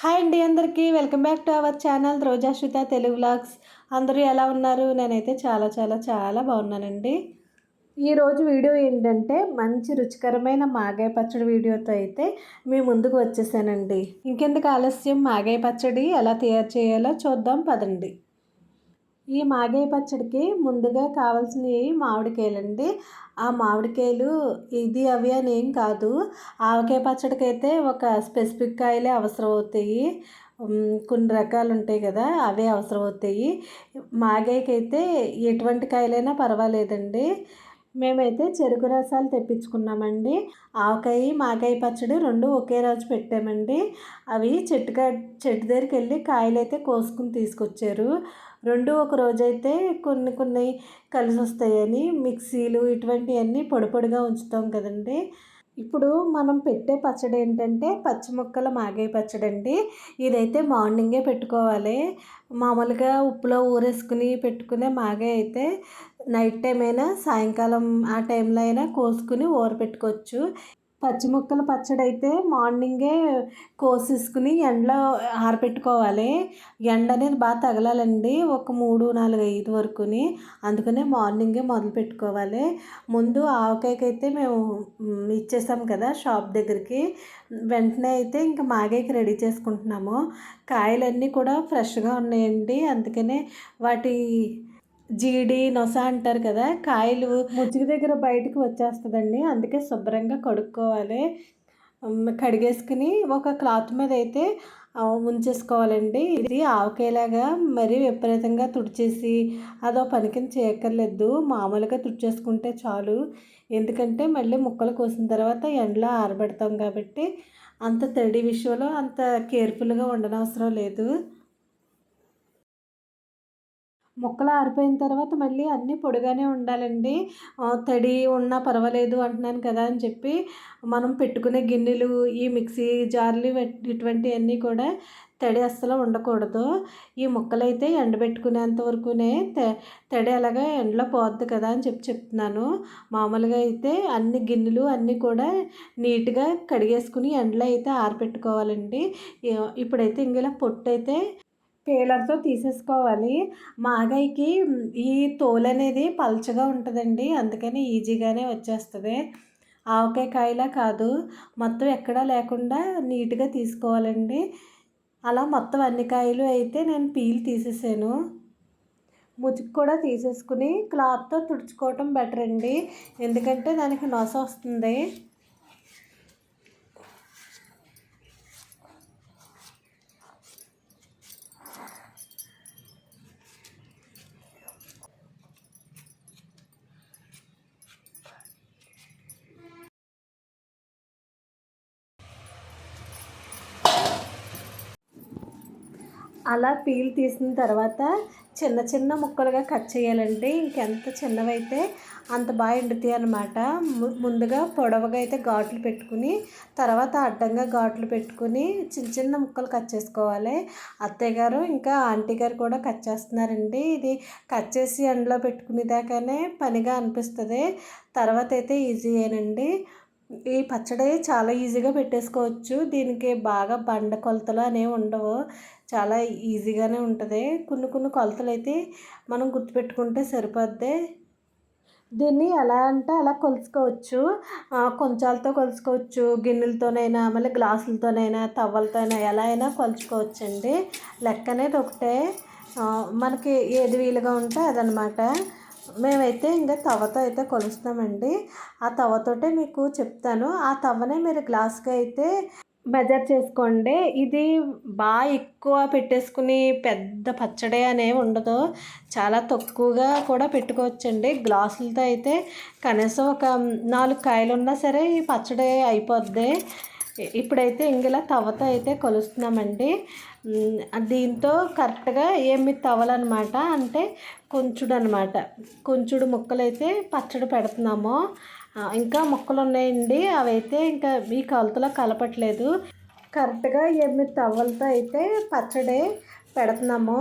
Hi అండి అందరికీ. Welcome back to our channel Rojasritha Telugu vlogs. అందరూ ఎలా ఉన్నారు? నేనైతే చాలా చాలా చాలా బాగున్నానండి. ఈరోజు వీడియో ఏంటంటే మంచి రుచికరమైన మాగాయ పచ్చడి వీడియోతో అయితే మీ ముందుకు వచ్చేసానండి. ఇంకెందుకు ఆలస్యం? మాగాయ పచ్చడి ఎలా తయారు చేయాలో చూద్దాం. పదండి. ఈ మాగే పచ్చడికి ముందుగా కావాల్సినవి మామిడికాయలండి. ఆ మామిడికాయలు ఇది అవి అని ఏం కాదు. ఆవకాయ పచ్చడికి అయితే ఒక స్పెసిఫిక్ కాయలే అవసరం అవుతాయి కొన్ని రకాలు ఉంటాయి కదా అవే అవసరం అవుతాయి మాగాయకైతే ఎటువంటి కాయలైనా పర్వాలేదండి. మేమైతే చెరుకు రసాలు తెప్పించుకున్నామండి. ఆవకాయ మాగాయ పచ్చడి రెండు ఒకే రోజు పెట్టామండి. అవి చెట్టుగా చెట్టు దగ్గరికి వెళ్ళి కాయలు అయితే కోసుకుని తీసుకొచ్చారు. రెండు ఒక రోజైతే కొన్ని కొన్ని కలిసి వస్తాయని మిక్సీలు ఇటువంటివన్నీ పొడి పొడిగా ఉంచుతాం కదండి. ఇప్పుడు మనం పెట్టే పచ్చడి ఏంటంటే పచ్చి ముక్కల మాగే పచ్చడి అండి ఇదైతే మార్నింగే పెట్టుకోవాలి. మామూలుగా ఉప్పులో ఊరేసుకుని పెట్టుకునే మాగే అయితే నైట్ టైం అయినా సాయంకాలం ఆ టైంలో అయినా కోసుకుని ఊర పెట్టుకోవచ్చు. పచ్చి ముక్కల పచ్చడి అయితే మార్నింగే కోసేసుకుని ఎండలో ఆరబెట్టుకోవాలి ఎండ అనేది బాగా తగలాలండి. ఒక మూడు నాలుగు ఐదు వరకుని. అందుకనే మార్నింగే మొదలు పెట్టుకోవాలి. ముందు ఆవకాయకి అయితే మేము ఇచ్చేసాం కదా షాప్ దగ్గరికి. వెంటనే అయితే ఇంకా మాగేకి రెడీ చేసుకుంటున్నాము. కాయలన్నీ కూడా ఫ్రెష్గా ఉన్నాయండి. అందుకనే వాటి జీడి నొస అంటారు కదా కాయలు ముచ్చుకు దగ్గర బయటకు వచ్చేస్తుందండి. అందుకే శుభ్రంగా కడుక్కోవాలి. కడిగేసుకుని ఒక క్లాత్ మీద అయితే ఉంచేసుకోవాలండి ఇది ఆవకాయలాగా మరీ విపరీతంగా తుడిచేసి అదో పనికిని చేయక్కర్లేదు. మామూలుగా తుడిచేసుకుంటే చాలు. ఎందుకంటే మళ్ళీ ముక్కలు కోసిన తర్వాత ఎండలో ఆరబెడతాం కాబట్టి అంత తడి విషయంలో అంత కేర్ఫుల్గా ఉండనవసరం లేదు. ముక్కలు ఆరిపోయిన తర్వాత మళ్ళీ అన్నీ పొడిగానే ఉండాలండి. తడి ఉన్నా పర్వాలేదు అంటున్నాను కదా అని చెప్పి మనం పెట్టుకునే గిన్నెలు ఈ మిక్సీ జార్లు ఇటువంటివన్నీ కూడా తడి అస్సలు ఉండకూడదు. ఈ ముక్కలైతే ఎండబెట్టుకునేంత వరకునే తడి అలాగా ఎండలో పోద్ది కదా అని చెప్పి చెప్తున్నాను. మామూలుగా అయితే అన్ని గిన్నెలు అన్నీ కూడా నీట్గా కడిగేసుకుని ఎండలో అయితే ఆరబెట్టుకోవాలండి ఇప్పుడైతే ఇందులో పొట్టు అయితే పేలర్తో తీసేసుకోవాలి. మాగాయికి ఈ తోలు అనేది పల్చగా ఉంటుందండి. అందుకని ఈజీగానే వచ్చేస్తుంది. ఆవకాయ కాయలా కాదు. మొత్తం ఎక్కడా లేకుండా నీట్గా తీసుకోవాలండి. అలా మొత్తం అన్ని కాయలు అయితే నేను పీల్ తీసేసాను. ముజుకు కూడా తీసేసుకుని క్లాత్తో తుడుచుకోవటం బెటర్ అండి ఎందుకంటే దానికి నొస వస్తుంది. అలా పీల్ తీసిన తర్వాత చిన్న చిన్న ముక్కలుగా కట్ చేయాలండి ఇంకెంత చిన్నవైతే అంత బాగా ఎండుతాయి అనమాట ముందుగా పొడవుగా అయితే ఘాట్లు పెట్టుకుని తర్వాత అడ్డంగా ఘాట్లు పెట్టుకుని చిన్న చిన్న ముక్కలు కట్ చేసుకోవాలి. అత్తయ్య గారు ఇంకా ఆంటీ గారు కూడా కట్ చేస్తున్నారండి. ఇది కట్ చేసి ఎండలో పెట్టుకునేదాకానే పనిగా అనిపిస్తుంది. తర్వాత అయితే ఈజీయేనండి ఈ పచ్చడి చాలా ఈజీగా పెట్టేసుకోవచ్చు. దీనికి బాగా బండ కొలతలు అనేవి ఉండవు. చాలా ఈజీగానే ఉంటుంది. కొన్ని కొన్ని కొలతలు అయితే మనం గుర్తుపెట్టుకుంటే సరిపోద్ది. దీన్ని ఎలా అంటే అలా కొలుసుకోవచ్చు. కొంచాలతో కొలుసుకోవచ్చు. గిన్నెలతోనైనా మళ్ళీ గ్లాసులతోనైనా తవ్వలతోనైనా ఎలా అయినా కొలుచుకోవచ్చు అండి లెక్క అనేది ఒకటే. మనకి ఏది వీలుగా ఉంటే అదనమాట మేమైతే ఇంకా తవ్వతో అయితే కొలుస్తామండి. ఆ తవ్వతోటే మీకు చెప్తాను. ఆ తవ్వనే మీరు గ్లాస్కి అయితే మెజర్ చేసుకోండి. ఇది బాగా ఎక్కువ పెట్టేసుకుని పెద్ద పచ్చడి అనేవి ఉండదు. చాలా తక్కువగా కూడా పెట్టుకోవచ్చండి. గ్లాసులతో అయితే కనీసం ఒక నాలుగు కాయలు ఉన్నా సరే ఈ పచ్చడి అయిపోద్ది. ఇప్పుడైతే ఇంగిలా తవ్వతో అయితే కొలుస్తున్నామండి. దీంతో కరెక్ట్గా ఏమి తవ్వాలన్నమాట అంటే కొంచుడు అనమాట కొంచుడు ముక్కలైతే పచ్చడి పెడుతున్నాము. ఇంకా మొక్కలు ఉన్నాయండి అవైతే ఇంకా ఈ కొలతలో కలపట్లేదు. కరెక్ట్గా ఎనిమిది తవ్వలతో అయితే పచ్చడి పెడుతున్నాము.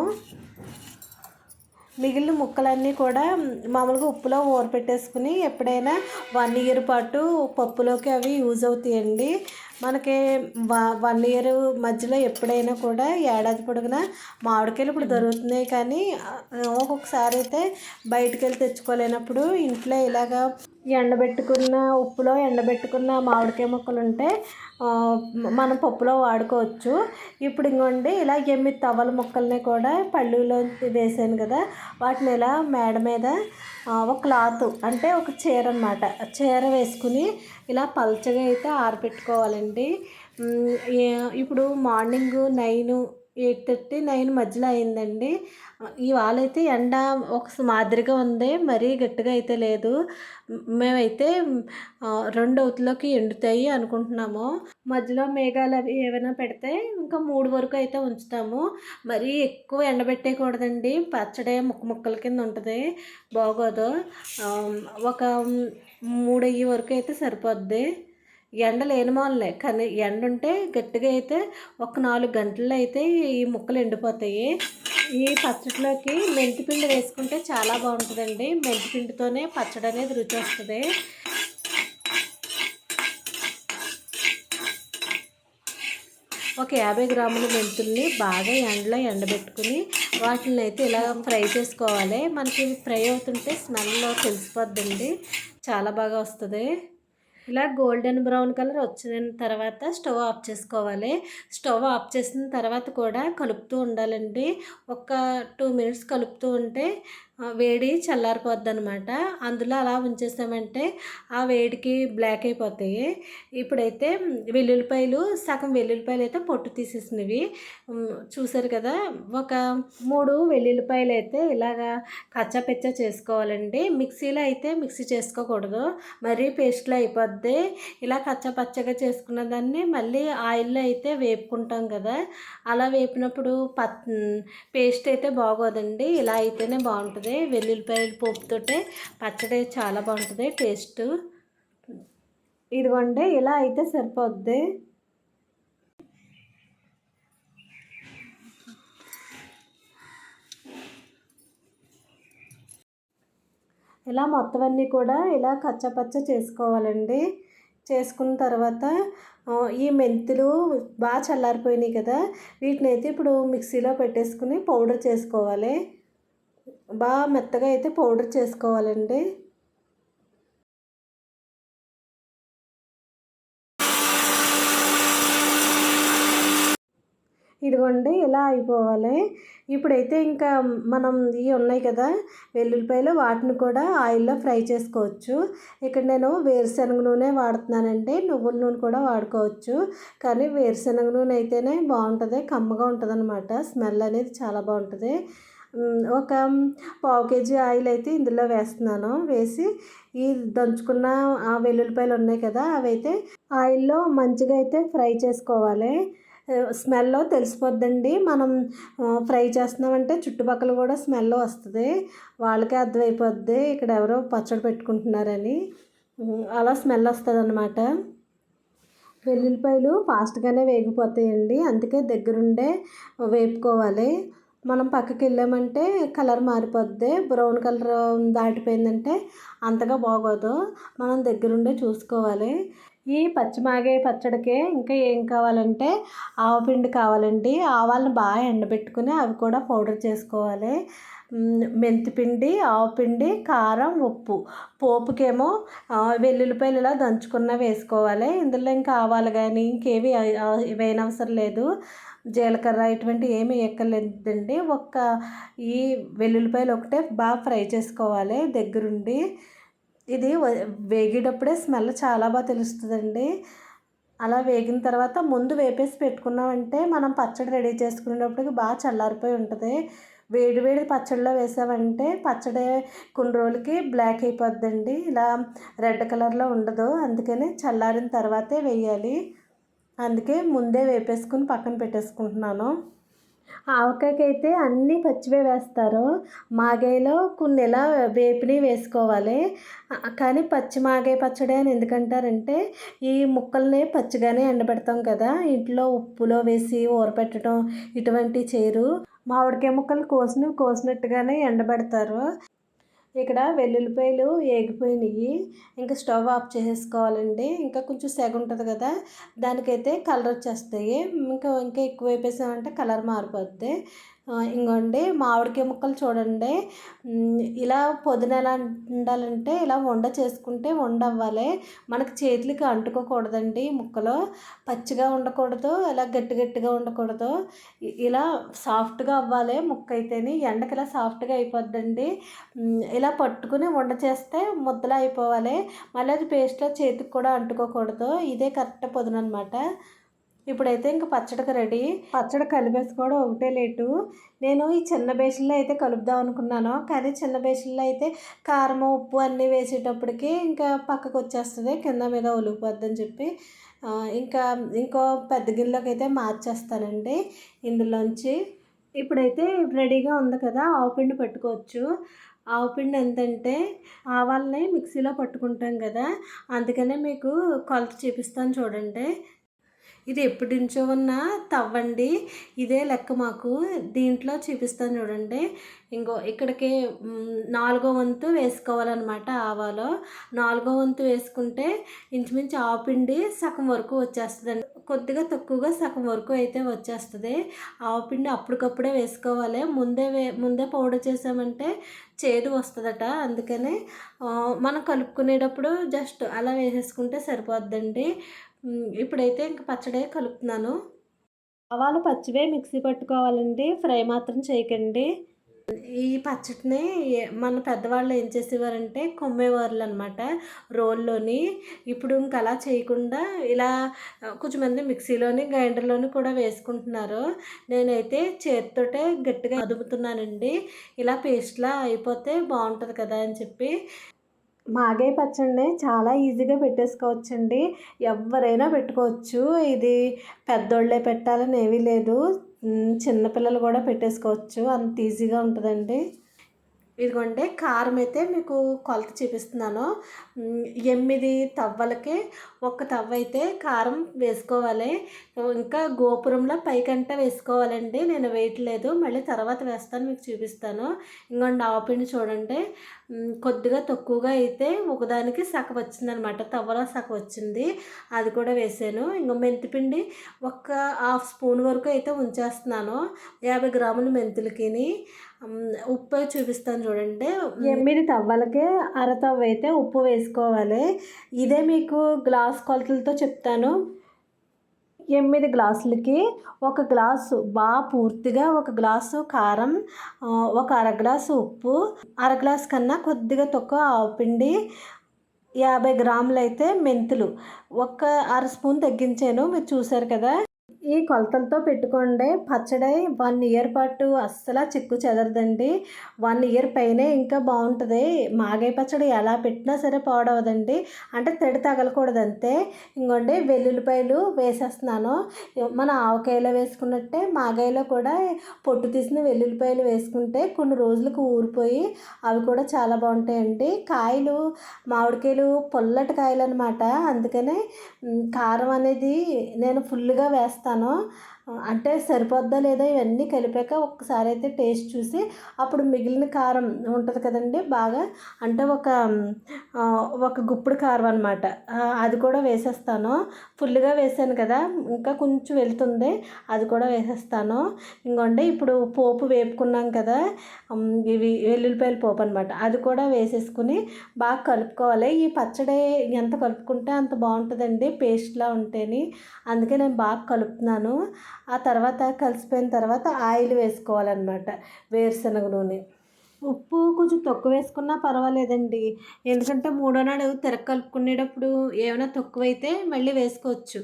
మిగిలిన ముక్కలన్నీ కూడా మామూలుగా ఉప్పులో ఊరపెట్టేసుకుని ఎప్పుడైనా వన్ ఇయర్ పాటు పప్పులోకి అవి యూజ్ అవుతాయండి. మనకి వన్ ఇయర్ మధ్యలో ఎప్పుడైనా కూడా ఏడాది పొడుగునా మామిడికాయలు ఇప్పుడు దొరుకుతున్నాయి కానీ ఒక్కొక్కసారి అయితే బయటికి వెళ్ళి తెచ్చుకోలేనప్పుడు ఇంట్లో ఇలాగా ఎండబెట్టుకున్న ఉప్పులో ఎండబెట్టుకున్న మామిడికాయ ముక్కలు ఉంటే మనం పప్పులో వాడుకోవచ్చు. ఇప్పుడు ఇంకోండి ఇలా ఎనిమిది తవల ముక్కల్ని కూడా పళ్ళులో వేసాను కదా వాటిని ఇలా మేడ మీద ఒక క్లాత్ అంటే ఒక చీర అనమాట చీర వేసుకుని ఇలా పల్చగా అయితే ఆరబెట్టుకోవాలండి ఇప్పుడు morning nine eight thirty nine మధ్యలో అయిందండి. ఇవాళ అయితే ఎండ ఒక మాదిరిగా ఉంది మరీ గట్టిగా అయితే లేదు. మేమైతే రెండు అవుతులోకి ఎండుతాయి అనుకుంటున్నాము. మధ్యలో మేఘాలు అవి ఏమైనా పెడితే ఇంకా మూడు వరకు అయితే ఉంచుతాము. మరీ ఎక్కువ ఎండబెట్టేయకూడదండి పచ్చడి ముక్క ముక్కల కింద ఉంటుంది. బాగోదు. ఒక మూడు అయ్యే వరకు అయితే సరిపోద్ది. ఎండ లేని కానీ ఎండ ఉంటే గట్టిగా అయితే ఒక నాలుగు గంటలు అయితే ఈ ముక్కలు ఎండిపోతాయి. ఈ పచ్చడిలోకి మెంతిపిండి వేసుకుంటే చాలా బాగుంటుందండి. మెంతిపిండితోనే పచ్చడి అనేది రుచి వస్తుంది. ఒక యాభై గ్రాముల మెంతుల్ని బాగా ఎండలో ఎండబెట్టుకుని వాటిని అయితే ఇలా ఫ్రై చేసుకోవాలి. మనకి ఫ్రై అవుతుంటే స్మెల్లో తెలిసిపోద్దండి. చాలా బాగా వస్తుంది. ఇలా గోల్డెన్ బ్రౌన్ కలర్ వచ్చిన తర్వాత స్టవ్ ఆఫ్ చేసుకోవాలి. స్టవ్ ఆఫ్ చేసిన తర్వాత కూడా కలుపుతూ ఉండాలండి. ఒక టూ మినిట్స్ కలుపుతూ ఉంటే వేడి చల్లారిపోద్ది అనమాట అందులో అలా ఉంచేసామంటే ఆ వేడికి బ్లాక్ అయిపోతాయి. ఇప్పుడైతే వెల్లుల్లిపాయలు సగం వెల్లుల్లిపాయలు అయితే పొట్టు తీసేసినవి. చూసారు కదా ఒక మూడు వెల్లుల్లిపాయలు అయితే ఇలాగా కచ్చపెచ్చ చేసుకోవాలండి. మిక్సీలో అయితే మిక్సీ చేసుకోకూడదు. మరీ పేస్ట్లో అయిపోద్ది. ఇలా కచ్చపచ్చగా చేసుకున్న దాన్ని మళ్ళీ ఆయిల్లో అయితే వేపుకుంటాం కదా. అలా వేపినప్పుడు పత్ పేస్ట్ అయితే బాగోదండి. ఇలా అయితేనే బాగుంటుంది. బాగుంటుంది. వెల్లుల్లిపాయలు పోపుతోటే పచ్చడి చాలా బాగుంటుంది. టేస్ట్. ఇదిగోండి ఇలా అయితే సరిపోద్ది. ఇలా మొత్తం అన్నీ కూడా ఇలా కచ్చపచ్చ చేసుకోవాలండి. చేసుకున్న తర్వాత ఈ మెంతులు బాగా చల్లారిపోయినాయి కదా. వీటిని అయితే ఇప్పుడు మిక్సీలో పెట్టేసుకుని పౌడర్ చేసుకోవాలి. బాగా మెత్తగా అయితే పౌడర్ చేసుకోవాలండి. ఇదిగోండి ఇలా అయిపోవాలి. ఇప్పుడైతే ఇంకా మనం ఇవి ఉన్నాయి కదా వెల్లుల్లిపాయలు వాటిని కూడా ఆయిల్లో ఫ్రై చేసుకోవచ్చు. ఇక్కడ నేను వేరుశనగ నూనె వాడుతున్నానండి నువ్వుల నూనె కూడా వాడుకోవచ్చు. కానీ వేరుశనగ నూనె అయితేనే బాగుంటుంది కమ్మగా ఉంటుంది స్మెల్ అనేది చాలా బాగుంటుంది. ఒక పావు కేజీ ఆయిల్ అయితే ఇందులో వేస్తున్నాను. వేసి ఈ దంచుకున్న ఆ వెల్లుల్లిపాయలు ఉన్నాయి కదా అవి అయితే ఆయిల్లో మంచిగా అయితే ఫ్రై చేసుకోవాలి. స్మెల్ తెలిసిపోద్దండి. మనం ఫ్రై చేస్తున్నామంటే చుట్టుపక్కల కూడా స్మెల్ వస్తుంది. వాళ్ళకే అర్థమైపోద్ది ఇక్కడ ఎవరో పచ్చడి పెట్టుకుంటున్నారని. అలా స్మెల్ వస్తుంది అనమాట వెల్లుల్లిపాయలు ఫాస్ట్గానే వేగిపోతాయండి. అందుకే దగ్గరుండే వేపుకోవాలి. మనం పక్కకి వెళ్ళామంటే కలర్ మారిపోద్ది. బ్రౌన్ కలర్ దాటిపోయిందంటే అంతగా బాగోదు. మనం దగ్గరుండే చూసుకోవాలి. ఈ పచ్చిమాగే పచ్చడికి ఇంకా ఏం కావాలంటే ఆవపిండి కావాలండి. ఆవాలను బాగా ఎండబెట్టుకుని అవి కూడా పౌడర్ చేసుకోవాలి. మెంతిపిండి ఆవపిండి కారం ఉప్పు. పోపుకేమో వెల్లుల్లిపాయలు ఇలా దంచుకున్న వేసుకోవాలి. ఇందులో ఇంకా ఆవాలు కానీ ఇంకేవి వేయనవసరం లేదు. జీలకర్ర ఇటువంటి ఏమీ ఎక్కలేదండి. ఒక్క ఈ వెల్లుల్లిపాయలు ఒకటే బాగా ఫ్రై చేసుకోవాలి దగ్గరుండి. ఇది వేగేటప్పుడే స్మెల్ చాలా బాగా తెలుస్తుందండి. అలా వేగిన తర్వాత ముందు వేపేసి పెట్టుకున్నామంటే మనం పచ్చడి రెడీ చేసుకునేటప్పటికి బాగా చల్లారిపోయి ఉంటుంది. వేడి వేడి పచ్చడిలో వేసామంటే పచ్చడి కొన్ని రోజులకి బ్లాక్ అయిపోద్దండి. ఇలా రెడ్ కలర్లో ఉండదు. అందుకని చల్లారిన తర్వాతే వేయాలి. అందుకే ముందే వేపేసుకుని పక్కన పెట్టేసుకుంటున్నాను. ఆవకాయకైతే అన్నీ పచ్చివే వేస్తారు. మాగాయలో కొన్ని ఇలా వేపిని వేసుకోవాలి. కానీ పచ్చి మాగాయ పచ్చడి అని ఎందుకంటారంటే ఈ ముక్కల్ని పచ్చిగానే ఎండబెడతాం కదా. ఇంట్లో ఉప్పులో వేసి ఊరపెట్టడం ఇటువంటి చేరు. మామిడికాయ ముక్కలు కోసిన కోసినట్టుగానే ఎండబెడతారు. ఇక్కడ వెల్లుల్లిపాయలు ఏగిపోయినాయి ఇంకా స్టవ్ ఆఫ్ చేసేసుకోవాలండి. ఇంకా కొంచెం సెగ ఉంటుంది కదా దానికైతే కలర్ వచ్చేస్తాయి. ఇంకా ఇంకా ఎక్కువ వేపేసామంటే కలర్ మారిపోద్ది. ఇంకోండి మామిడికాయ ముక్కలు చూడండి. ఇలా పొదిన ఎలా ఉండాలంటే ఇలా వండ చేసుకుంటే వండ అవ్వాలి. మనకి చేతులకి అంటుకోకూడదండి ముక్కలు. పచ్చిగా ఉండకూడదు ఇలా గట్టి గట్టిగా ఉండకూడదు. ఇలా సాఫ్ట్గా అవ్వాలి ముక్క అయితేనే. ఎండకి ఇలా సాఫ్ట్గా అయిపోద్దండి. ఇలా పట్టుకుని వండ చేస్తే ముద్దలా అయిపోవాలి. మళ్ళీ అది పేస్ట్లో చేతికి కూడా అంటుకోకూడదు. ఇదే కరెక్ట్ పొదున అనమాట ఇప్పుడైతే ఇంక పచ్చడికి రెడీ. పచ్చడి కలిపేసుకోవడం ఒకటే లేటు. నేను ఈ చిన్న బేషన్లో అయితే కలుపుదాం అనుకున్నాను. కానీ చిన్న బేషన్లో అయితే కారం ఉప్పు అన్నీ వేసేటప్పటికి ఇంకా పక్కకు వచ్చేస్తుంది. కింద మీద ఒలిగిపోద్దని చెప్పి ఇంకా ఇంకో పెద్ద గిన్నెలోకి అయితే మార్చేస్తానండి ఇందులోంచి. ఇప్పుడైతే రెడీగా ఉంది కదా ఆవు పిండి ఆవుపిండి ఆవు పిండి ఎంతంటే ఆవాలని మిక్సీలో పట్టుకుంటాం కదా అందుకనే మీకు కొలత చూపిస్తాను చూడండి. ఇది ఎప్పటి నుంచో ఉన్న తవ్వండి. ఇదే లెక్క మాకు దీంట్లో చూపిస్తాను చూడండి. ఇంకో ఇక్కడికి నాలుగో వంతు వేసుకోవాలన్నమాట ఆవాలో. నాలుగో వంతు వేసుకుంటే ఇంచుమించు ఆవుపిండి సగం వరకు వచ్చేస్తుందండి. కొద్దిగా తక్కువగా సగం వరకు అయితే వచ్చేస్తుంది. ఆవు పిండి అప్పటికప్పుడే వేసుకోవాలి. ముందే వే ముందే పౌడర్ చేసామంటే చేదు వస్తుందట. అందుకనే మనం కలుపుకునేటప్పుడు జస్ట్ అలా వేసేసుకుంటే సరిపోద్దండి. ఇప్పుడైతే ఇంక పచ్చడే కలుపుతున్నాను. ఆవాలు పచ్చివే మిక్సీ పట్టుకోవాలండి. ఫ్రై మాత్రం చేయకండి. ఈ పచ్చడిని మన పెద్దవాళ్ళు ఏం చేసేవారంటే కొమ్మేవాళ్ళు అనమాట రోల్లోని. ఇప్పుడు ఇంక అలా చేయకుండా ఇలా ఆ, కొంచెం మంది మిక్సీలోని గ్రైండర్లోని కూడా వేసుకుంటున్నారు. నేనైతే చేతితోటే గట్టిగా అదుపుతున్నానండి. ఇలా పేస్ట్లా అయిపోతే బాగుంటుంది కదా అని చెప్పి. మాగాయ పచ్చడిని చాలా ఈజీగా పెట్టేసుకోవచ్చండి. ఎవరైనా పెట్టుకోవచ్చు. ఇది పెద్దోళ్ళే పెట్టాలని ఏమీ లేదు. చిన్నపిల్లలు కూడా పెట్టేసుకోవచ్చు. అంత ఈజీగా ఉంటుందండి. ఇదిగోండి కారం అయితే మీకు కొలత చూపిస్తున్నాను. ఎనిమిది తవ్వలకి ఒక తవ్వ అయితే కారం వేసుకోవాలి. ఇంకా గోపురంలో పైకంట వేసుకోవాలండి. నేను వేయట్లేదు మళ్ళీ తర్వాత వేస్తాను మీకు చూపిస్తాను. ఇంకొండి ఆవపిండి చూడండి. కొద్దిగా తక్కువగా అయితే ఒకదానికి సగ వచ్చిందనమాట. తవ్వలో సగ వచ్చింది. అది కూడా వేసాను. ఇంకో మెంతిపిండి ఒక హాఫ్ స్పూన్ వరకు అయితే ఉంచేస్తున్నాను. యాభై గ్రాముల మెంతులకి ఉప్పు చూపిస్తాను చూడండి. ఎనిమిది తవ్వలకి అర తవ్వ అయితే ఉప్పు వేసుకోవాలి. ఇదే మీకు గ్లా గ్లాస్ కొలతలతో చెప్తాను. ఎనిమిది గ్లాసులకి ఒక గ్లాసు బాగా పూర్తిగా ఒక గ్లాసు కారం ఒక అర గ్లాసు ఉప్పు అర గ్లాస్ కన్నా కొద్దిగా తక్కువ ఆవు పిండి యాభై గ్రాములు అయితే మెంతులు. ఒక్క అర స్పూన్ తగ్గించాను. మీరు చూసారు కదా? ఈ కొలతలతో పెట్టుకోండి. పచ్చడి వన్ ఇయర్ పాటు అస్సలు చిక్కు చెదరదండి. వన్ ఇయర్ పైనే ఇంకా బాగుంటుంది. మాగాయ పచ్చడి ఎలా పెట్టినా సరే పాడవదండి. అంటే తడి తగలకూడదు అంతే ఇంకోండి వెల్లుల్లిపాయలు వేసేస్తున్నాను. మన ఆవకాయలో వేసుకున్నట్టే మాగాయలో కూడా పొట్టు తీసిన వెల్లుల్లిపాయలు వేసుకుంటే కొన్ని రోజులకు ఊరిపోయి అవి కూడా చాలా బాగుంటాయండి. కాయలు మామిడికాయలు పొల్లటి కాయలు అనమాట అందుకనే కారం అనేది నేను ఫుల్గా వేస్తాను. చేశానో. అంటే సరిపోద్దా లేదా ఇవన్నీ కలిపాక ఒక్కసారి అయితే టేస్ట్ చూసి అప్పుడు మిగిలిన కారం ఉంటుంది కదండి బాగా అంటే ఒక ఒక గుప్పుడు కారం అనమాట అది కూడా వేసేస్తాను. ఫుల్గా వేసాను కదా ఇంకా కొంచెం వెళ్తుంది అది కూడా వేసేస్తాను. ఇంకోండి ఇప్పుడు పోపు వేపుకున్నాం కదా ఇవి వెల్లుల్లిపాయల పోపు అనమాట అది కూడా వేసేసుకుని బాగా కలుపుకోవాలి. ఈ పచ్చడి ఎంత కలుపుకుంటే అంత బాగుంటుందండి పేస్ట్లా ఉంటేని. అందుకే నేను బాగా కలుపుతున్నాను. ఆ తర్వాత కలిసిపోయిన తర్వాత ఆయిల్ వేసుకోవాలన్నమాట వేరుశనగ నూనె. ఉప్పు కొంచెం తక్కువ వేసుకున్నా పర్వాలేదండి. ఎందుకంటే మూడో నాడు తిరగ కలుపుకునేటప్పుడు ఏమైనా తక్కువైతే మళ్ళీ వేసుకోవచ్చు.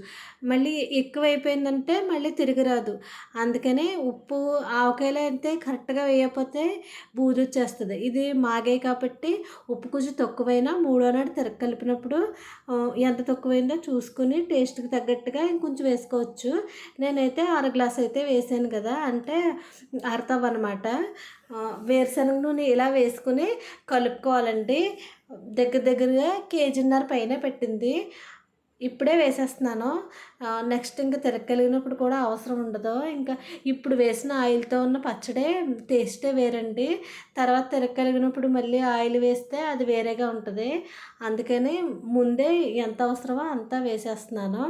మళ్ళీ ఎక్కువ అయిపోయిందంటే మళ్ళీ తిరిగి రాదు. అందుకనే ఉప్పు ఆవకాయలు అయితే కరెక్ట్గా వేయకపోతే బూజు వచ్చేస్తుంది. ఇది మాగే కాబట్టి ఉప్పు కొంచెం తక్కువైనా మూడో నాడు తిరగ కలిపినప్పుడు ఎంత తక్కువైందో చూసుకుని టేస్ట్కి తగ్గట్టుగా ఇంకొంచెం వేసుకోవచ్చు. నేనైతే అర గ్లాస్ అయితే వేసాను కదా అంటే అరతవ్ అనమాట వేరుశనగ నూనె ఇలా వేసుకుని కలుపుకోవాలండి. దగ్గర దగ్గరగా కేజీన్నర పైన పెట్టింది. ఇప్పుడే వేసేస్తున్నాను. నెక్స్ట్ ఇంకా తిరగలిగినప్పుడు కూడా అవసరం ఉండదు. ఇంకా ఇప్పుడు వేసిన ఆయిల్తో ఉన్న పచ్చడే టేస్టే వేరండి. తర్వాత తిరగలిగినప్పుడు మళ్ళీ ఆయిల్ వేస్తే అది వేరేగా ఉంటుంది. అందుకని ముందే ఎంత అవసరమో అంతా వేసేస్తున్నాను.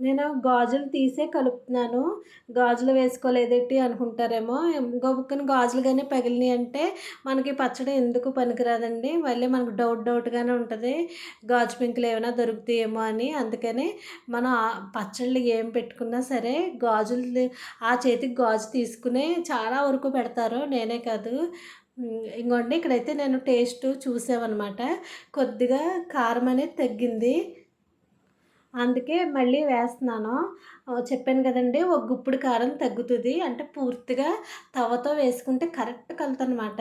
నేను గాజులు తీసే కలుపుతున్నాను. గాజులు వేసుకోలేదేటి అనుకుంటారేమో. గబుక్కుని గాజులు కానీ పగిలినాయి అంటే మనకి పచ్చడి ఎందుకు పనికిరాదండి? మళ్ళీ మనకు డౌట్ డౌట్గానే ఉంటుంది. గాజు పెంకులు ఏమైనా దొరుకుతాయేమో అని. అందుకని మనం పచ్చళ్ళు ఏం పెట్టుకున్నా సరే గాజులు ఆ చేతికి గాజు తీసుకుని చాలా వరకు పెడతారు. నేనే కాదు. ఇంకోండి ఇక్కడైతే నేను టేస్ట్ చూసామన్నమాట. కొద్దిగా కారం అనేది తగ్గింది. అందుకే మళ్ళీ వేస్తున్నాను. చెప్పాను కదండి ఒక గుప్పుడు కారం తగ్గుతుంది. అంటే పూర్తిగా తవతో వేసుకుంటే కరెక్ట్ కలుతనమాట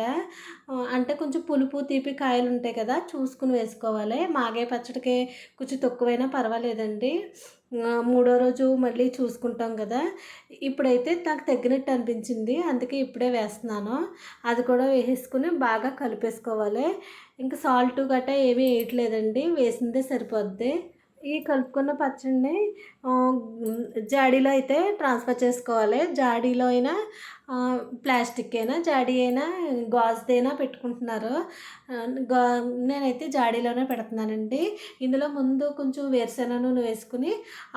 అంటే కొంచెం పులుపు తీపి కాయలు ఉంటాయి కదా చూసుకుని వేసుకోవాలి. మాగే పచ్చడికి కొంచెం తక్కువైనా పర్వాలేదండి. మూడో రోజు మళ్ళీ చూసుకుంటాం కదా. ఇప్పుడైతే నాకు తగ్గినట్టు అనిపించింది. అందుకే ఇప్పుడే వేస్తున్నాను. అది కూడా వేసేసుకుని బాగా కలిపేసుకోవాలి. ఇంకా సాల్ట్ గట్రా ఏమీ వేయట్లేదండి. వేసిందే సరిపోద్ది. ఈ కలుపుకున్న పచ్చడిని జాడీలో అయితే ట్రాన్స్ఫర్ చేసుకోవాలి. జాడీలో అయినా ప్లాస్టిక్ అయినా జాడీ అయినా గాజుదైనా పెట్టుకుంటున్నారు. గా నేనైతే జాడీలోనే పెడుతున్నానండి. ఇందులో ముందు కొంచెం వేరుశెనగ నూనె వేసుకుని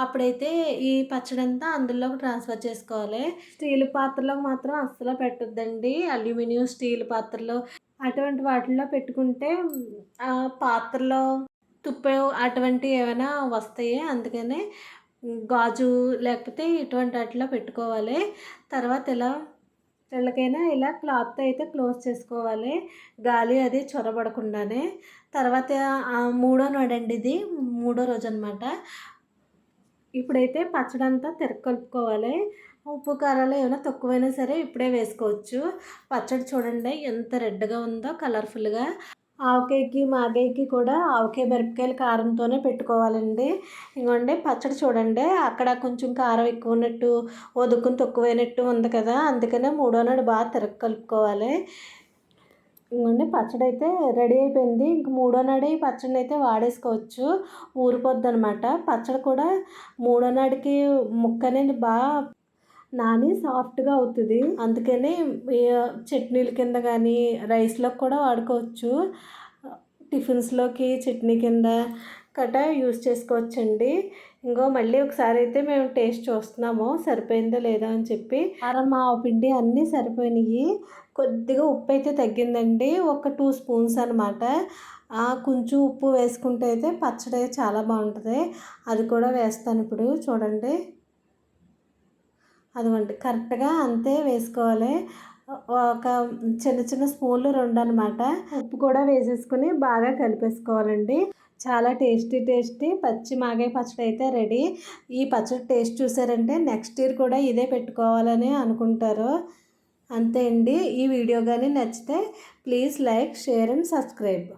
అప్పుడైతే ఈ పచ్చడి అంతా అందులోకి ట్రాన్స్ఫర్ చేసుకోవాలి. స్టీల్ పాత్రలో మాత్రం అస్సలు పెట్టొద్దండి. అల్యూమినియం స్టీల్ పాత్రలో. అటువంటి వాటిల్లో పెట్టుకుంటే పాత్రలో తుప్పు అటువంటివి ఏమైనా వస్తాయి అందుకనే గాజు లేకపోతే ఇటువంటి వాటిలో పెట్టుకోవాలి. తర్వాత ఇలా తెల్లకైనా ఇలా క్లాత్తో అయితే క్లోజ్ చేసుకోవాలి. గాలి అది చొరబడకుండానే. తర్వాత మూడో నాడండి ఇది మూడో రోజు అనమాట ఇప్పుడైతే పచ్చడి అంతా ఉప్పు కారాలు ఏమైనా తక్కువైనా సరే ఇప్పుడే వేసుకోవచ్చు. పచ్చడి చూడండి ఎంత రెడ్గా ఉందో కలర్ఫుల్గా ఆవకాయకి మాగాయకి కూడా ఆవకాయ మిరపకాయలు కారంతోనే పెట్టుకోవాలండి. ఇంకోండి పచ్చడి చూడండి. అక్కడ కొంచెం కారం ఎక్కువ ఉన్నట్టు ఒదుకుని తక్కువైనట్టు ఉంది కదా అందుకనే మూడో నాడు బాగా తిరగ కలుపుకోవాలి. ఇంకోండి పచ్చడి అయితే రెడీ అయిపోయింది. ఇంక మూడో నాడే ఈ పచ్చడిని అయితే వాడేసుకోవచ్చు. ఊరిపోద్ది అనమాట పచ్చడి కూడా మూడో నాడికి ముక్క అనేది బాగా నాని సాఫ్ట్గా అవుతుంది. అందుకనే చట్నీల కింద కానీ రైస్లోకి కూడా వాడుకోవచ్చు. టిఫిన్స్లోకి చట్నీ కింద కట్ట యూస్ చేసుకోవచ్చండి. ఇంకో మళ్ళీ ఒకసారి అయితే మేము టేస్ట్ చూస్తున్నాము. సరిపోయిందో లేదో అని చెప్పి. కారం మా పిండి అన్నీ సరిపోయినాయి. కొద్దిగా ఉప్పు అయితే తగ్గిందండి. ఒక టూ స్పూన్స్ అనమాట కొంచెం ఉప్పు వేసుకుంటే అయితే పచ్చడి చాలా బాగుంటుంది. అది కూడా వేస్తాను ఇప్పుడు. చూడండి. అదిగోండి కరెక్ట్గా అంతే వేసుకోవాలి. ఒక చిన్న చిన్న స్పూన్లు రెండు అనమాట ఉప్పు కూడా వేసేసుకుని బాగా కలిపేసుకోవాలండి. చాలా టేస్టీ టేస్టీ పచ్చి మాగాయ పచ్చడి అయితే రెడీ. ఈ పచ్చడి టేస్ట్ చూసారంటే నెక్స్ట్ ఇయర్ కూడా ఇదే పెట్టుకోవాలని అనుకుంటారు. అంతే అండి. ఈ వీడియో కానీ నచ్చితే please like share and subscribe.